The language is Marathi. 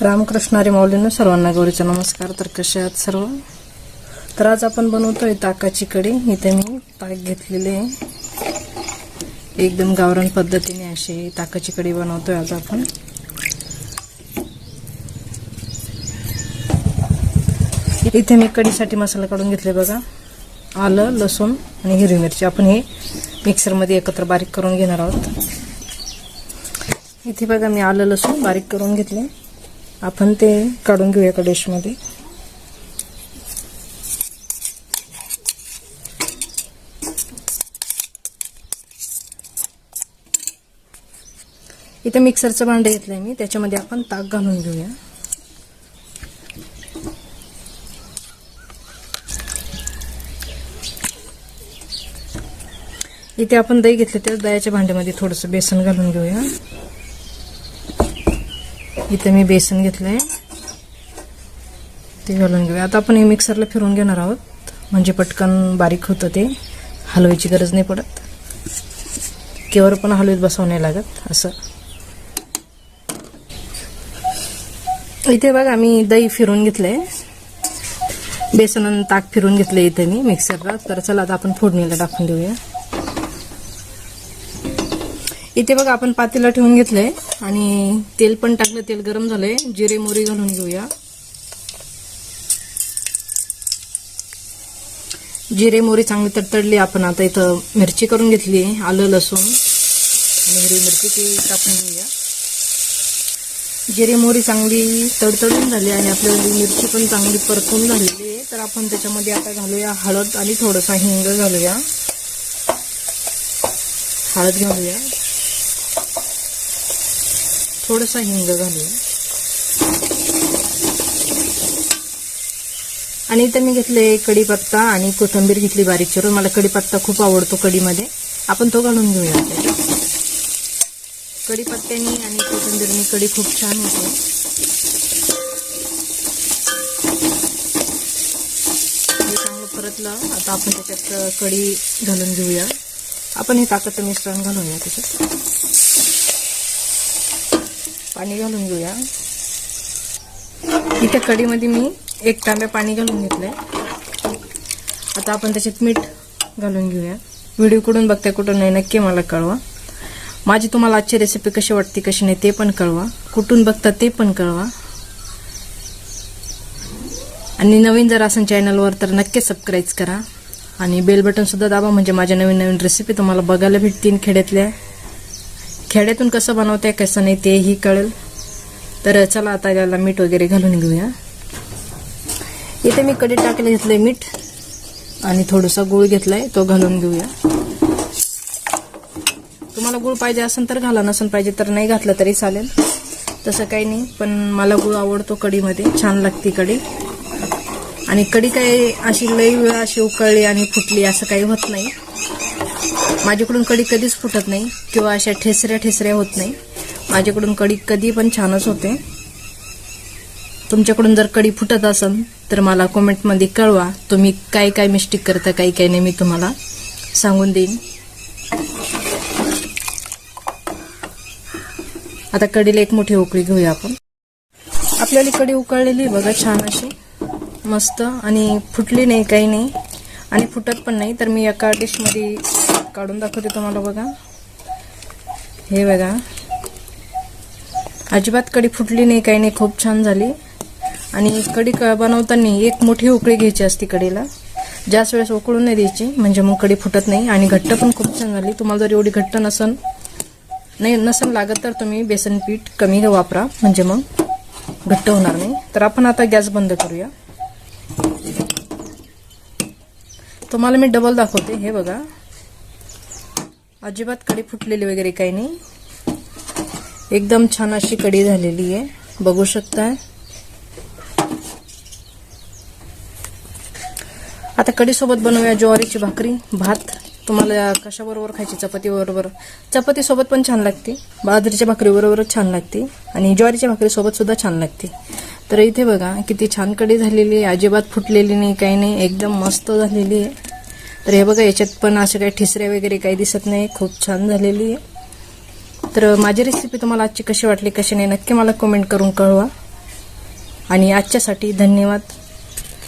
रामकृष्णारी माऊलीनं सर्वांना गौरीचा नमस्कार. तर कसे आहात सर्व? तर आज आपण बनवतोय ताकाची कढी. इथे मी ताक घेतलेले आहे. एकदम गावरान पद्धतीने अशी ताकाची कढी बनवतोय आज आपण. इथे मी कढीसाठी मसाला काढून घेतले बघा. आलं लसूण आणि हिरवी मिरची. आपण हे मिक्सरमध्ये एकत्र बारीक करून घेणार आहोत. इथे बघा मी आलं लसूण बारीक करून घेतले. आपण ते काढून घेऊया एका डिशमध्ये इथे मिक्सरचं भांडं घेतलंय मी त्याच्यामध्ये आपण ताक घालून घेऊया. इथे आपण दही घेतले त्या दह्याच्या भांड्यामध्ये थोडंसं बेसन घालून घेऊया. इथे मी बेसन घेतलंय. ते घालून घेऊया. आता आपण हे मिक्सरला फिरून घेणार आहोत. म्हणजे पटकन बारीक होतं ते. हलवायची गरज नाही पडत. केवर पण हलवीत बसावं नाही लागत. असं. इथे बघा मी दही फिरून घेतलंय. बेसन आणि ताक फिरून घेतलंय इथे मी मिक्सरला. तर चला आता आपण फोडणीला टाकून देऊया. इथे बघा आपण पातेला ठेवून घेतलंय. आणि तेल पण टाकलं तेल गरम झालंय. जिरे मोरी घालून घेऊया. जिरे मोरी चांगली तडतडली. आपण आता इथं मिरची करून घेतली. आलं लसूण. आणि हिरवी मिरची ती टाकून घेऊया. जिरे मोरी चांगली तडतडून झाली आणि आपल्याला मिरची पण चांगली परतून झालेली आहे. तर आपण त्याच्यामध्ये आता घालूया हळद आणि थोडंसं हिंग घालूया. हळद घालूया. थोडासा हिंग घालूया आणि इथं मी घेतले कढीपत्ता आणि कोथिंबीर घेतली बारीक चिरून. मला कढीपत्ता खूप आवडतो कढीमध्ये. आपण तो घालून घेऊया कढीपत्त्यानी आणि कोथिंबीरनी कढी खूप छान होते. चांगलं परतलं. आता आपण त्याच्यात कढी घालून घेऊया. आपण हे ताकद मिश्रण घालूया त्याच्यात. पाणी घालून घेऊया. इथे कढीमध्ये मी एक तांब्या पाणी घालून घेतलंय. आता आपण त्याच्यात मीठ घालून घेऊया. व्हिडिओ कुठून बघताय कुठून नाही नक्की मला कळवा. माझी तुम्हाला आजची रेसिपी कशी वाटते कशी नाही ते पण कळवा. कुठून बघता ते पण कळवा. आणि नवीन जर असेल चॅनलवर तर नक्की सबस्क्राईब करा. आणि बेल बटन सुद्धा दाबा म्हणजे माझ्या नवीन नवीन रेसिपी तुम्हाला बघायला भेटतील खेड्यातल्या. खेड्यातून कसं बनवते कसं नाही तेही कळेल. तर चला आता याला मीठ वगैरे घालून घेऊया. इथे मी कढी टाकले घेतलंय मीठ. आणि थोडासा गुळ घेतलाय तो घालून घेऊया. तुम्हाला गुळ पाहिजे असेल तर घाला नसेल पाहिजे तर नाही घातलं तरी चालेल. तसं काही नाही पण मला गुळ आवडतो कढीमध्ये छान लागते कढी. आणि कढी काय अशी लई वेळा अशी उकळली आणि फुटली असं काही होत नाही. माझ्याकडून कढी कधीच फुटत नाही. किंवा अशा ठेसऱ्या ठेसऱ्या होत नाही. माझ्याकडून कढी कधी पण छानच होते. तुमच्याकडून जर कढी फुटत असेल तर मला कमेंटमध्ये कळवा तुम्ही काय काय मिस्टेक करता काही काही नाही मी तुम्हाला सांगून देईन. आता कढीला एक मोठी उकळी घेऊया आपण. आपल्याला कढी उकळलेली बघा छान अशी. मस्त आणि फुटली नाही काही नाही. आणि फुटत पण नाही तर मी एका डिशमध्ये काढून दाखवते तुम्हाला बघा. हे बघा. अजिबात कढी फुटली नाही काही नाही खूप छान झाली. आणि कढी क- बनवताना एक मोठी उकळी घ्यायची असते कढीला जास्त वेळेस उकळून नाही द्यायची म्हणजे मग कढी फुटत नाही. आणि घट्ट पण खूप छान झाली. तुम्हाला जर एवढी घट्ट नसन नाही नसन लागत तर तुम्ही बेसन पीठ कमी वापरा. म्हणजे मग घट्ट होणार नाही. तर आपण आता गॅस बंद करूया. तुम्हाला मी डबल दाखवते. हे बघा. अजिबात कढी फुटलेली वगैरे काही नाही. एकदम छान अशी कढी झालेली आहे. बघू शकताय. आता कढीसोबत बनवूया ज्वारीची भाकरी भात. तुम्हाला कशाबरोबर खायची? चपाती बरोबर. पण छान लागते. बाजरीच्या भाकरीबरोबरच छान लागते. आणि ज्वारीच्या भाकरीसोबत सुद्धा छान लागते. तर इथे बघा किती छान कढी झालेली आहे. अजिबात फुटलेली नाही काही नाही. एकदम मस्त झालेली आहे. तर हे बघा याच्यात पण असे काही ठिसऱ्या वगैरे काही दिसत नाही. खूप छान झालेली आहे. तर माझी रेसिपी तुम्हाला आजची कशी वाटली कशी नाही नक्की मला कमेंट करून कळवा. आणि आजच्यासाठी धन्यवाद.